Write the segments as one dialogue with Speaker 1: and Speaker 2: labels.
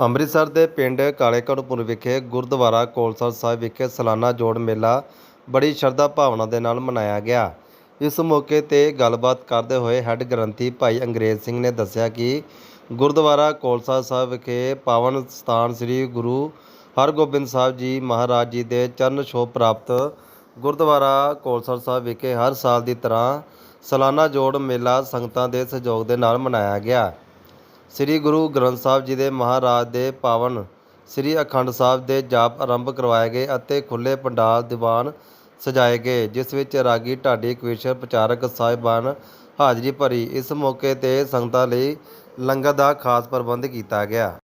Speaker 1: ਅੰਮ੍ਰਿਤਸਰ ਦੇ ਪਿੰਡ ਕਾਲੇਕੜਪੁਰ ਵਿਖੇ ਗੁਰਦੁਆਰਾ ਕੋਲਸਰ ਸਾਹਿਬ ਵਿਖੇ ਸਾਲਾਨਾ ਜੋੜ ਮੇਲਾ ਬੜੀ ਸ਼ਰਧਾ ਭਾਵਨਾ ਦੇ ਨਾਲ ਮਨਾਇਆ ਗਿਆ। ਇਸ ਮੌਕੇ ਤੇ ਗੱਲਬਾਤ ਕਰਦੇ ਹੋਏ ਹੈੱਡ ਗ੍ਰੰਥੀ ਭਾਈ ਅੰਗਰੇਜ਼ ਸਿੰਘ ਨੇ ਦੱਸਿਆ ਕਿ ਗੁਰਦੁਆਰਾ ਕੋਲਸਾ ਸਾਹਿਬ ਵਿਖੇ ਪਾਵਨ ਸਥਾਨ ਸ੍ਰੀ ਗੁਰੂ ਹਰਗੋਬਿੰਦ ਸਾਹਿਬ ਜੀ ਮਹਾਰਾਜ ਜੀ ਦੇ ਚਰਨ ਛੋਹ ਪ੍ਰਾਪਤ ਗੁਰਦੁਆਰਾ ਕੋਲਸਰ ਸਾਹਿਬ ਵਿਖੇ ਹਰ ਸਾਲ ਦੀ ਤਰ੍ਹਾਂ ਸਾਲਾਨਾ ਜੋੜ ਮੇਲਾ ਸੰਗਤਾਂ ਦੇ ਸਹਿਯੋਗ ਦੇ ਨਾਲ ਮਨਾਇਆ ਗਿਆ। ਸ੍ਰੀ ਗੁਰੂ ਗ੍ਰੰਥ ਸਾਹਿਬ ਜੀ ਦੇ ਮਹਾਰਾਜ ਦੇ ਪਾਵਨ, ਸ੍ਰੀ ਅਖੰਡ ਸਾਹਿਬ ਦੇ ਜਾਪ ਆਰੰਭ ਕਰਵਾਏ ਗਏ ਅਤੇ ਖੁੱਲੇ ਪੰਡਾਲ, ਦੀਵਾਨ ਸਜਾਏ ਗਏ, ਜਿਸ ਵਿੱਚ ਰਾਗੀ, ਢਾਡੀ, ਕਵੀਸ਼ਰ, ਪ੍ਰਚਾਰਕ, ਸਾਹਿਬਾਨ ਹਾਜ਼ਰੀ ਭਰੀ। ਇਸ ਮੌਕੇ ਤੇ ਸੰਗਤਾਂ ਲਈ ਲੰਗਰ ਦਾ ਖਾਸ ਪ੍ਰਬੰਧ ਕੀਤਾ ਗਿਆ।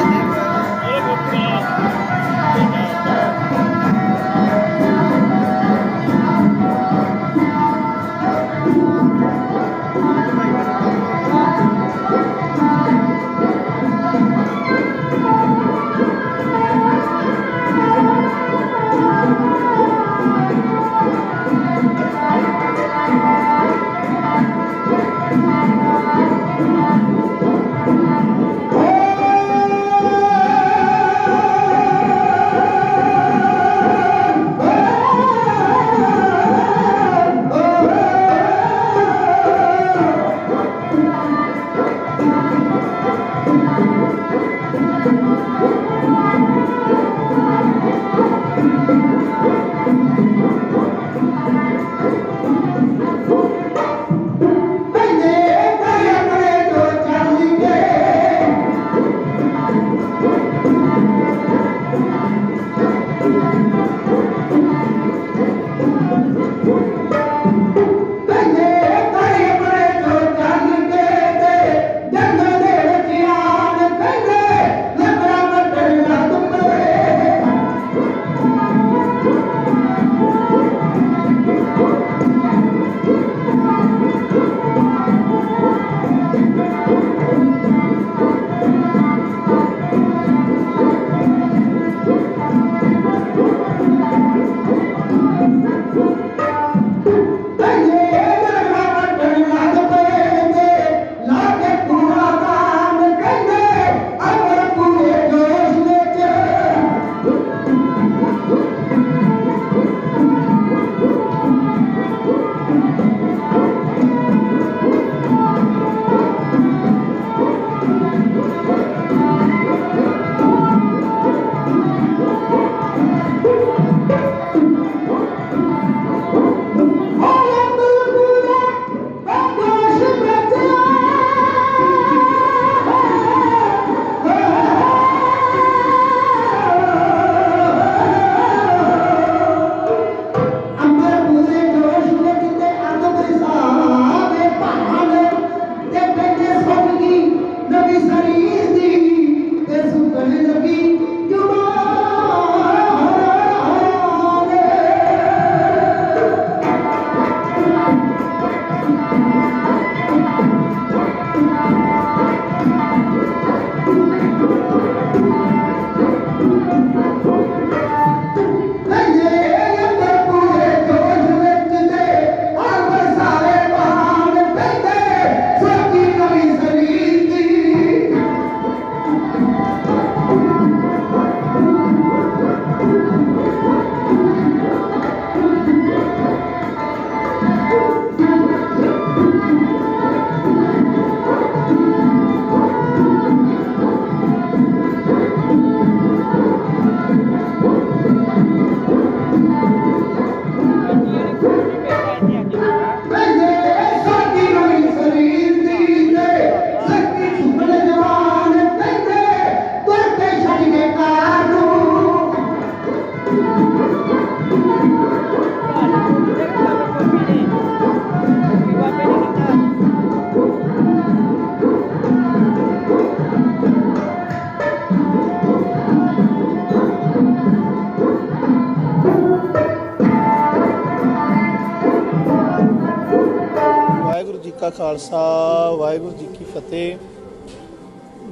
Speaker 2: ਖਾਲਸਾ, ਵਾਹਿਗੁਰੂ ਜੀ ਕੀ ਫਤਿਹ।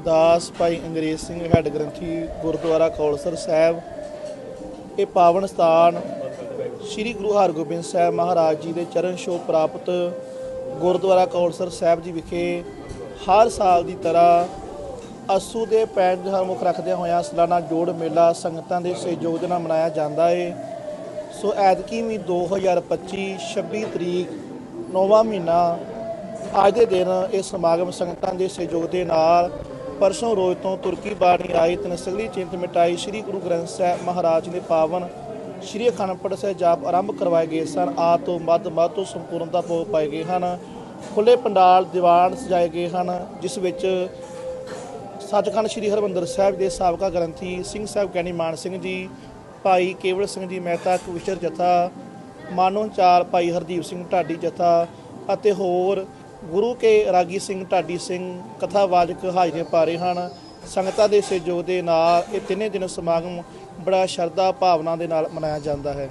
Speaker 2: ਦਾਸ ਭਾਈ ਅੰਗਰੇਜ਼ ਸਿੰਘ ਹੈੱਡ ਗ੍ਰੰਥੀ ਗੁਰਦੁਆਰਾ ਕੌਲਸਰ ਸਾਹਿਬ। ਇਹ ਪਾਵਨ ਸਥਾਨ ਸ੍ਰੀ ਗੁਰੂ ਹਰਗੋਬਿੰਦ ਸਾਹਿਬ ਮਹਾਰਾਜ ਜੀ ਦੇ ਚਰਨ ਛੋਹ ਪ੍ਰਾਪਤ ਗੁਰਦੁਆਰਾ ਕੌਲਸਰ ਸਾਹਿਬ ਜੀ ਵਿਖੇ ਹਰ ਸਾਲ ਦੀ ਤਰ੍ਹਾਂ ਅਸੂ ਦੇ ਪੈਂਜ ਮੁੱਖ ਰੱਖਦਿਆਂ ਹੋਇਆਂ ਸਾਲਾਨਾ ਜੋੜ ਮੇਲਾ ਸੰਗਤਾਂ ਦੇ ਸਹਿਯੋਗ ਨਾਲ ਮਨਾਇਆ ਜਾਂਦਾ ਹੈ ਸੋ ਐਤਕੀ ਵੀ 2025 26 ਤਰੀਕ ਨੌਵਾਂ ਮਹੀਨਾ ਅੱਜ ਦੇ ਦਿਨ ਇਹ ਸਮਾਗਮ ਸੰਗਤਾਂ ਦੇ ਸਹਿਯੋਗ ਦੇ ਨਾਲ ਪਰਸੋਂ ਰੋਜ਼ ਤੋਂ ਤੁਰਕੀ ਬਾਣੀ ਆਈ ਤਨਸਗਲੀ ਚਿੰਤ ਮਿਟਾਈ ਸ੍ਰੀ ਗੁਰੂ ਗ੍ਰੰਥ ਸਾਹਿਬ ਮਹਾਰਾਜ ਦੇ ਪਾਵਨ ਸ੍ਰੀ ਅਖੰਡ ਸਾਹਿਬ ਜਾਪ ਆਰੰਭ ਕਰਵਾਏ ਗਏ ਸਨ। ਆ ਤੋਂ ਮੱਧ ਮੱਧ ਤੋਂ ਸੰਪੂਰਨਤਾ ਭੋਗ ਪਾਏ ਗਏ ਹਨ। ਖੁੱਲੇ ਪੰਡਾਲ, ਦੀਵਾਨ ਸਜਾਏ ਗਏ ਹਨ, ਜਿਸ ਵਿੱਚ ਸੱਚਖੰਡ ਸ੍ਰੀ ਹਰਿਮੰਦਰ ਸਾਹਿਬ ਦੇ ਸਾਬਕਾ ਗ੍ਰੰਥੀ ਸਿੰਘ ਸਾਹਿਬ ਗਿਆਨੀ ਮਾਨ ਸਿੰਘ ਜੀ, ਭਾਈ ਕੇਵਲ ਸਿੰਘ ਜੀ ਮਹਿਤਾ, ਕਵਿਸ਼ਰ ਜਥਾ ਮਾਨੋ ਚਾਲ ਭਾਈ ਹਰਦੀਪ ਸਿੰਘ ਢਾਡੀ ਜਥਾ ਅਤੇ ਹੋਰ ਗੁਰੂ ਕੇ ਰਾਗੀ ਸਿੰਘ ਢਾਡੀ ਸਿੰਘ ਕਥਾਵਾਚਕ ਹਾਜ਼ਰੀਆਂ ਪਾ ਰਹੇ ਹਨ। ਸੰਗਤਾਂ ਦੇ ਸਹਿਯੋਗ ਦੇ ਨਾਲ ਇਹ ਤਿੰਨੇ ਦਿਨ ਸਮਾਗਮ ਬੜਾ ਸ਼ਰਧਾ ਭਾਵਨਾ ਦੇ ਨਾਲ ਮਨਾਇਆ ਜਾਂਦਾ ਹੈ।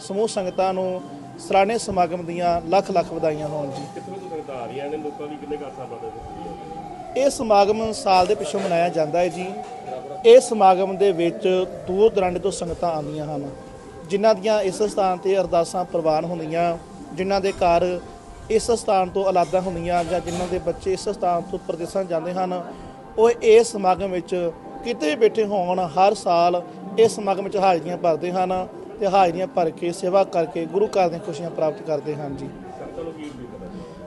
Speaker 2: ਸਮੂਹ ਸੰਗਤਾਂ ਨੂੰ ਸਲਾਨੇ ਸਮਾਗਮ ਦੀਆਂ ਲੱਖ ਲੱਖ ਵਧਾਈਆਂ ਹੋਣ ਜੀ।
Speaker 3: ਕਿੱਥੋਂ ਤੋਂ ਸੰਗਤਾਂ ਆ ਰਹੀਆਂ ਨੇ? ਲੋਕਾਂ ਦੀ ਕਿੰਨੇ ਕਾਸਾ ਬਾਤ
Speaker 2: ਇਹ ਸਮਾਗਮ ਸਾਲ ਦੇ ਪਿੱਛੋਂ ਮਨਾਇਆ ਜਾਂਦਾ ਹੈ ਜੀ। ਇਹ ਸਮਾਗਮ ਦੇ ਵਿੱਚ ਦੂਰ ਦਰਾਂਡੇ ਤੋਂ ਸੰਗਤਾਂ ਆਉਂਦੀਆਂ ਹਨ। ਜਿਨ੍ਹਾਂ ਦੀਆਂ ਇਸ ਸਥਾਨ ਤੇ ਅਰਦਾਸਾਂ ਪ੍ਰਵਾਨ ਹੁੰਦੀਆਂ ਜਿਨ੍ਹਾਂ ਦੇ ਘਰ ਇਸ ਸਥਾਨ ਤੋਂ ਅਲਾਦਾ ਹੁੰਦੀਆਂ ਜਾਂ ਜਿਨ੍ਹਾਂ ਦੇ ਬੱਚੇ ਇਸ ਸਥਾਨ ਤੋਂ ਪ੍ਰਦੇਸ਼ਾਂ ਜਾਂਦੇ ਹਨ, ਉਹ ਇਸ ਸਮਾਗਮ ਵਿੱਚ ਕਿਤੇ ਵੀ ਬੈਠੇ ਹੋਣ, ਹਰ ਸਾਲ ਇਸ ਸਮਾਗਮ ਵਿੱਚ ਹਾਜ਼ਰੀਆਂ ਭਰਦੇ ਹਨ ਤੇ ਹਾਜ਼ਰੀਆਂ ਭਰ ਕੇ ਸੇਵਾ ਕਰਕੇ ਗੁਰੂ ਘਰ ਦੀਆਂ ਖੁਸ਼ੀਆਂ ਪ੍ਰਾਪਤ ਕਰਦੇ ਹਨ ਜੀ।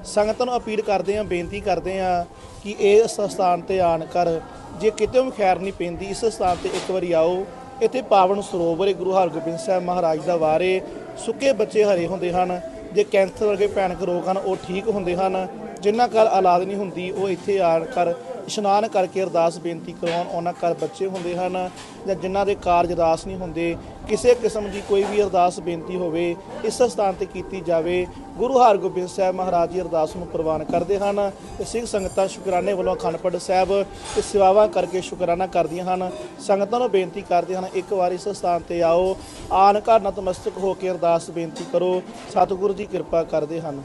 Speaker 3: ਸੰਗਤਾਂ ਨੂੰ
Speaker 2: ਅਪੀਲ ਕਰਦੇ ਹਾਂ, ਬੇਨਤੀ ਕਰਦੇ ਹਾਂ ਕਿ ਇਸ ਸਥਾਨ ਤੇ ਆਣ ਕਰ। ਜੇ ਕਿਤੇ ਵੀ ਖੈਰ ਨਹੀਂ ਪੈਂਦੀ, ਇਸ ਸਥਾਨ ਤੇ ਇੱਕ ਵਾਰੀ ਆਓ। ਇੱਥੇ ਪਾਵਨ ਸਰੋਵਰ ਗੁਰੂ ਹਰਗੋਬਿੰਦ ਸਾਹਿਬ ਮਹਾਰਾਜ ਦਾ ਵਾਰੇ ਸੁੱਕੇ ਬੱਚੇ ਹਰੇ ਹੁੰਦੇ ਹਨ। ਜੇ ਕੈਂਸਰ ਵਰਗੇ ਭਿਆਨਕ ਰੋਗ ਹਨ, ਉਹ ਠੀਕ ਹੁੰਦੇ ਹਨ। ਜਿਨ੍ਹਾਂ ਘਰ ਔਲਾਦ ਨਹੀਂ ਹੁੰਦੀ, ਉਹ ਇੱਥੇ ਆਣ ਕਰ ਇਸ਼ਨਾਨ ਕਰਕੇ ਅਰਦਾਸ ਬੇਨਤੀ ਕਰਵਾਉਣ ਉਹਨਾਂ ਘਰ ਬੱਚੇ ਹੁੰਦੇ ਹਨ ਜਾਂ ਜਿਨ੍ਹਾਂ ਦੇ ਕਾਰਜ ਅਰਦਾਸ ਨਹੀਂ ਹੁੰਦੇ, ਕਿਸੇ ਕਿਸਮ ਦੀ ਕੋਈ ਵੀ ਅਰਦਾਸ ਬੇਨਤੀ ਹੋਵੇ, ਇਸ ਸਥਾਨ ਤੇ ਕੀਤੀ ਜਾਵੇ, ਗੁਰੂ ਹਰਗੋਬਿੰਦ ਸਾਹਿਬ ਮਹਾਰਾਜ ਜੀ ਅਰਦਾਸ ਨੂੰ ਪ੍ਰਵਾਨ ਕਰਦੇ ਹਨ ਤੇ ਸਿੱਖ ਸੰਗਤਾਂ ਸ਼ੁਕਰਾਨੇ ਵੱਲੋਂ ਅਖੰਡ ਸਾਹਿਬ ਤੇ ਸੇਵਾਵਾਂ ਕਰਕੇ ਸ਼ੁਕਰਾਨਾ ਕਰਦੀਆਂ ਹਨ। ਸੰਗਤਾਂ ਨੂੰ ਬੇਨਤੀ ਕਰਦੇ ਹਨ, ਇੱਕ ਵਾਰ ਇਸ ਸਥਾਨ ਤੇ ਆਓ, ਆਨ ਘਰ ਨਤਮਸਤਕ ਹੋ ਕੇ ਅਰਦਾਸ ਬੇਨਤੀ ਕਰੋ, ਸਤਿਗੁਰੂ ਜੀ ਕਿਰਪਾ ਕਰਦੇ ਹਨ।